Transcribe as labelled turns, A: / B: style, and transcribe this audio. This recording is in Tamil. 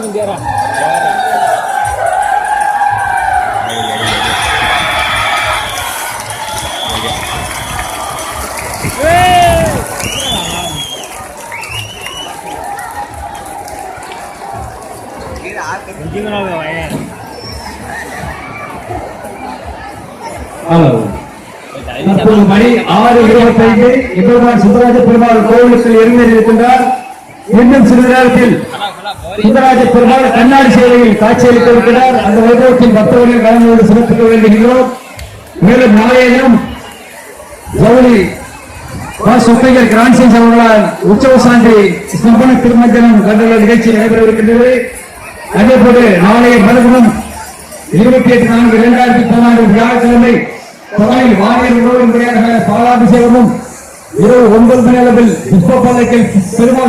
A: Jangan biarlah. தற்போது மணி ஆறு இருபத்தைந்து. எம்பெருமான் சுந்தராஜ பெருமாள் கோவிலுக்குள் இருந்து இருக்கின்றார். இன்னும் சிறிது நேரத்தில் சுந்தராஜ பெருமாள் கண்ணாடி சேவையில் காட்சியளிக்க இருக்கிறார் அந்த வைபவத்தின் பக்தர்கள் கலந்து சிறப்பிக்க வேண்டுகிறோம். மேலும் நாளையிலும் ஜவுளி சுப்பையர் கிரான்சிங் அவர்களால் உற்சவ சான்றி சம்பன திருமஞ்சனம் கண்டுள்ள நிகழ்ச்சி நடைபெறவிருக்கின்றது. அதே போல நாளைய மறுபடியும் இருபத்தி எட்டு நான்கு இரண்டாயிரத்தி பதினான்கு வியாழக்கிழமை கோயில் வாரியர் உணவு முறையாக பாலாபிஷேகமும் இரவு ஒன்பது மணி அளவில் புஷ்ப பெருமாள்